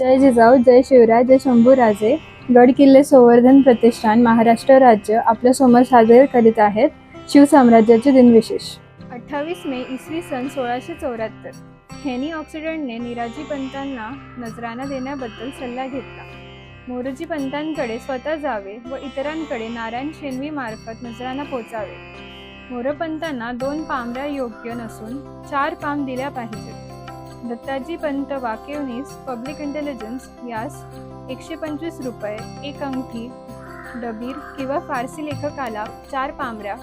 जय जिजाऊ जय शिवराय जय शंभूराजे. गड किल्ले संवर्धन प्रतिष्ठान महाराष्ट्र राज्य आपल्यासमोर साजरे करीत आहेत शिवसाम्राज्याचे दिनविशेष. अठ्ठावीस मे इसवी सन सोळाशे चौऱ्याहत्तर. हेनी ऑक्सिडंटने निराजी पंतांना नजराणा देण्याबद्दल सल्ला घेतला. मोरजी पंतांकडे स्वतः जावे व इतरांकडे नारायण शेनवी मार्फत नजराणा पोचावे. मोरपंतांना दोन पामऱ्या योग्य नसून चार पाम दिल्या पाहिजेत. दत्ताजी पंत वाकेवनीस पब्लिक इंटेलिजन्स यास एकशे पंचवीस रुपये एक अंगठी डबीर किंवा फारसी लेखकाला चार पामऱ्या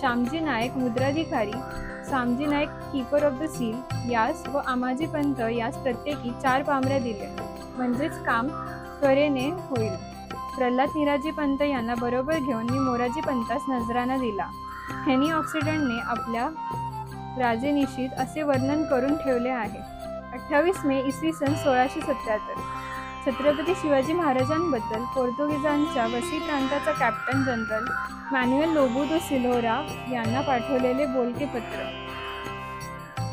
Shyamji Naik मुद्राधिकारी Samji Naik keeper of the seal यास व आमाजी पंत यास प्रत्येकी चार पामऱ्या दिले म्हणजेच काम त्वरेने होईल. प्रल्हाद निराजी पंत यांना बरोबर घेऊन मी मोराजी पंतास नजराना दिला. हेनी ऑक्सिडंटने आपल्या राजेनिशीत असे वर्णन करून ठेवले आहे. अठ्ठावीस मे इसवी सन सोळाशे सत्याहत्तर. छत्रपती शिवाजी महाराजांबद्दल पोर्तुगीजांच्या वसी प्रांताचा कॅप्टन जनरल मॅन्युएल लोबो दो यांना पाठवलेले बोलके पत्र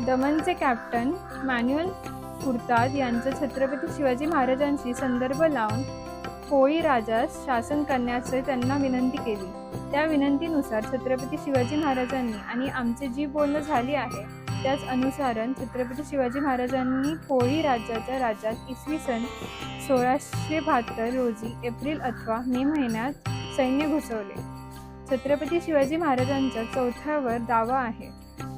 दमनचे कॅप्टन मॅन्युएल कुर्ताद यांचं छत्रपती शिवाजी महाराजांशी संदर्भ लावून कोळी राजास शासन करण्याचे त्यांना विनंती केली. त्या विनंतीनुसार छत्रपती शिवाजी महाराजांनी आणि आमचे जी बोलणं झाली आहे त्याच अनुसारण छत्रपती शिवाजी महाराजांनी कोळी राज्याच्या राज्यात इसवी सन सोळाशे बहात्तर रोजी एप्रिल अथवा मे महिन्यात सैन्य घुसवले. छत्रपती शिवाजी महाराजांचा चौथ्यावर दावा आहे.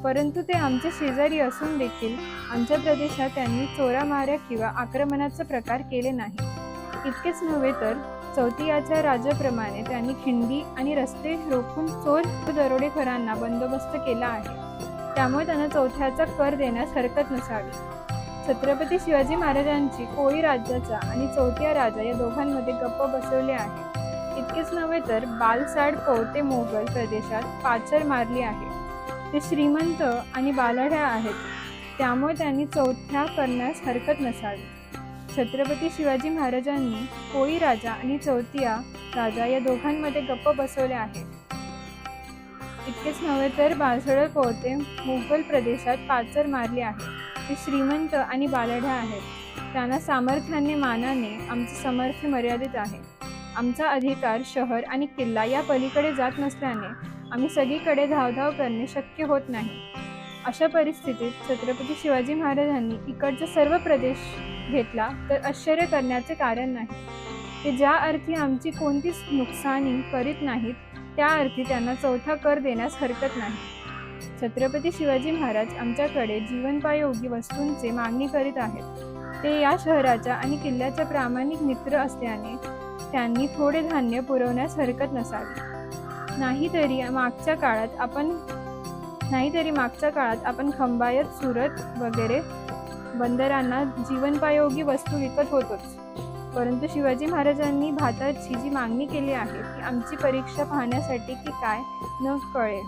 परंतु ते आमचे शेजारी असून देखील आमच्या प्रदेशात त्यांनी चोरामाऱ्या किंवा आक्रमणाचा प्रकार केले नाही. इतकेच नव्हे तर चौथियाच्या राजाप्रमाणे त्यांनी खिंडी आणि रस्ते रोखून चोर दरोडेखोरांना बंदोबस्त केला आहे. त्यामुळे त्यांना चौथ्याचा कर देण्यास हरकत नसावी. छत्रपती शिवाजी महाराजांची कोळी राज्याचा आणि चौथ्या राजा या दोघांमध्ये गप्प बसवले आहे. इतकेच नव्हे तर बालसाड कवते मोगल प्रदेशात पाचर मारली आहे. ते श्रीमंत आणि बालाढ्या आहेत. त्यामुळे त्यांनी चौथ्या करण्यास हरकत नसावी. छत्रपती शिवाजी महाराजांनी कोळी राजा आणि चौथिया राजा या दोघांमध्ये गप्प बसवले आहेत इतकेच नव्हे तर बासळ कोहते मुघल प्रदेशात पाचर मारली आहे. ते श्रीमंत आणि बालढ्या आहेत. त्यांना सामर्थ्याने मानाने आमचे समर्थ्य मर्यादित आहे. आमचा अधिकार शहर आणि किल्ला या पलीकडे जात नसल्याने आम्ही सगळीकडे धावधाव करणे शक्य होत नाही. अशा परिस्थितीत छत्रपती शिवाजी महाराजांनी इकडचा सर्व प्रदेश घेतला तर आश्चर्य करण्याचे कारण नाही. ते ज्या अर्थी आमची कोणतीच नुकसानी करीत नाहीत त्या अर्थी त्यांना चौथा कर देण्यास हरकत नाही. छत्रपती शिवाजी महाराज आमच्याकडे जीवनपायोगी वस्तूंचे मागणी करीत आहेत. ते या शहराच्या आणि किल्ल्याच्या प्रामाणिक मित्र असल्याने त्यांनी थोडे धान्य पुरवण्यास हरकत नसावी. नाहीतरी मागच्या काळात आपण नाहीतरी मागच्या काळात आपण खंबायत सुरत वगैरे बंदरांना जीवनपायोगी वस्तू विकत होतोच. परंतु शिवाजी महाराजांनी भाताची जी मागणी केली आहे ती आमची परीक्षा पाहण्यासाठी की काय न कळे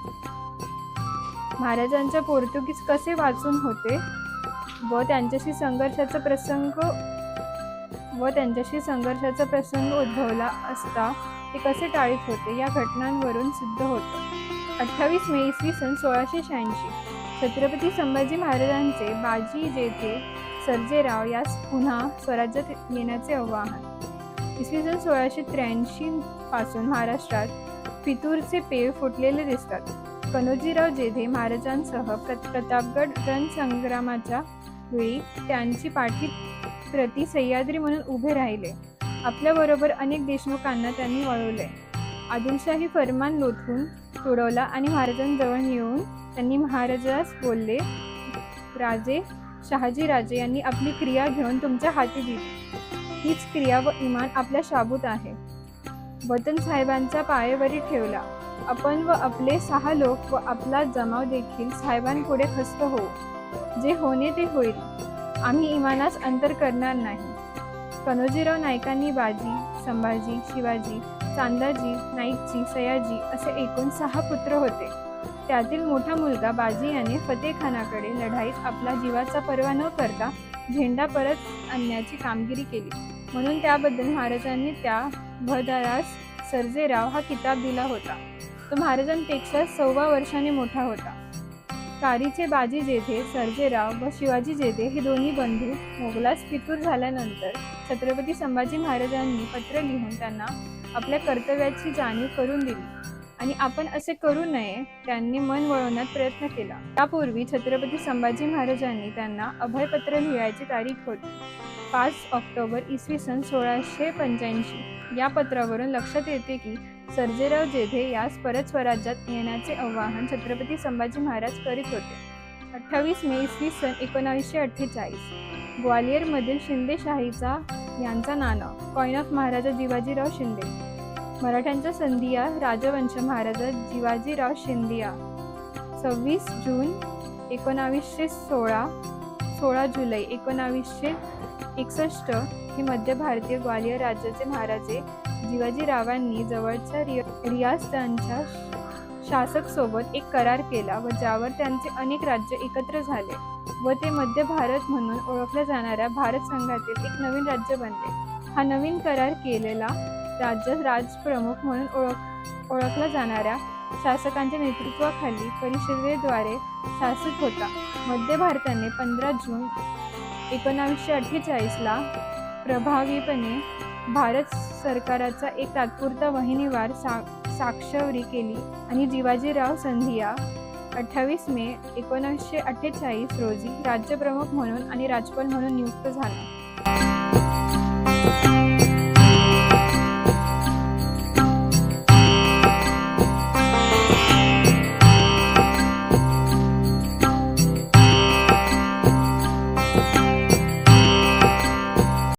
महाराजांच्या पोर्तुगीज कसे वाचून होते व त्यांच्याशी संघर्षाचा प्रसंग व त्यांच्याशी संघर्षाचा प्रसंग उद्भवला असता ते कसे टाळीत होते या घटनांवरून सिद्ध होतं. अठ्ठावीस मे इसवी सन सोळाशे शहाऐंशी छत्रपती संभाजी महाराजांचे बाजी जेथे सर्जेराव यास पुन्हा स्वराज्यात येण्याचे आवाहन. इसवी सन सोळाशे त्र्याऐंशी पासून महाराष्ट्रात फितूरचे पेव फुटलेले दिसतात. कनोजीराव जेधे महाराजांसह प्रत प्रतापगड रणसंग्रामाच्या वेळी त्यांची पाठी प्रति सह्याद्री म्हणून उभे राहिले. आपल्याबरोबर अनेक देशमुखांना त्यांनी वळवले. आदिलशाही फरमान लोथून तुडवला आणि महाराजांजवळ येऊन त्यांनी महाराजास बोलले राजे शहाजीराजे यांनी आपली क्रिया घेऊन तुमच्या हाती दिली. हीच क्रिया व इमान आपल्या शाबूत आहे. वतन साहेबांचा पायावरी ठेवला. आपण व आपले सहा लोक व आपला जमाव देखील साहेबांपुढे खस्त होऊ. जे होणे ते होईल. आम्ही इमानास अंतर करणार नाही. कनोजीराव नाईकांनी बाजी संभाजी शिवाजी चांदाजी नाईकजी सयाजी असे एकूण सहा पुत्र होते. त्यातील मोठा मुलगा बाजी याने फतेखानाकडे लढाईत आपला जीवाचा पर्वा न करता झेंडा परत आणण्याची कामगिरी केली. म्हणून त्याबद्दल महाराजांनी त्या भदारास सर्जेराव हा किताब दिला होता. तो महाराजांपेक्षा सव्वा वर्षाने मोठा होता. कारीचे बाजी जेधे सर्जेराव व शिवाजी जेधे हे दोन्ही बंधू मोगलास फितूर झाल्यानंतर छत्रपती संभाजी महाराजांनी पत्र लिहून त्यांना आपल्या कर्तव्याची जाणीव करून दिली. आणि आपण असे करू नये त्यांनी मन वळवण्यात प्रयत्न केला. त्यापूर्वी छत्रपती संभाजी महाराजांनी त्यांना अभयपत्र लिहायची तारीख होती. पाच ऑक्टोबर इसवी सन सोळाशे पंच्याऐंशी. या पत्रावरून लक्षात येते की सर्जेराव जेधे यास परत स्वराज्यात येण्याचे आवाहन छत्रपती संभाजी महाराज करीत होते. अठ्ठावीस मे इसवी सन एकोणावीसशे अठ्ठेचाळीस. ग्वालियरमधील शिंदेशाहीचा यांचा नाना कॉइन ऑफ महाराजा जिवाजीराव शिंदे. मराठ्यांचा संधिया राजवंश महाराजा जिवाजीराव शिंदिया. सव्वीस जून एकोणावीसशे सोळा सोळा जुलै एकोणावीसशे एकसष्ट हे मध्य भारतीय ग्वालियर राज्याचे महाराजे जिवाजीरावांनी जवळच्या रिय रियासतांच्या शासक सोबत एक करार केला व ज्यावर त्यांचे अनेक राज्य एकत्र झाले व ते मध्य भारत म्हणून ओळखल्या जाणाऱ्या भारत संघातील एक नवीन राज्य बनले. हा नवीन करार केलेला राज्य राजप्रमुख म्हणून ओळख ओळखला जाणाऱ्या शासकांच्या नेतृत्वाखाली परिषदेद्वारे शासित होता. मध्य भारताने पंधरा जून एकोणावीसशे अठ्ठेचाळीसला प्रभावीपणे भारत सरकाराचा एक तात्पुरता वहिनीवार सा साक्षरी केली आणि जिवाजीराव संधिया अठ्ठावीस मे एकोणीसशे अठ्ठेचाळीस रोजी राज्यप्रमुख म्हणून आणि राज्यपाल म्हणून नियुक्त झाला.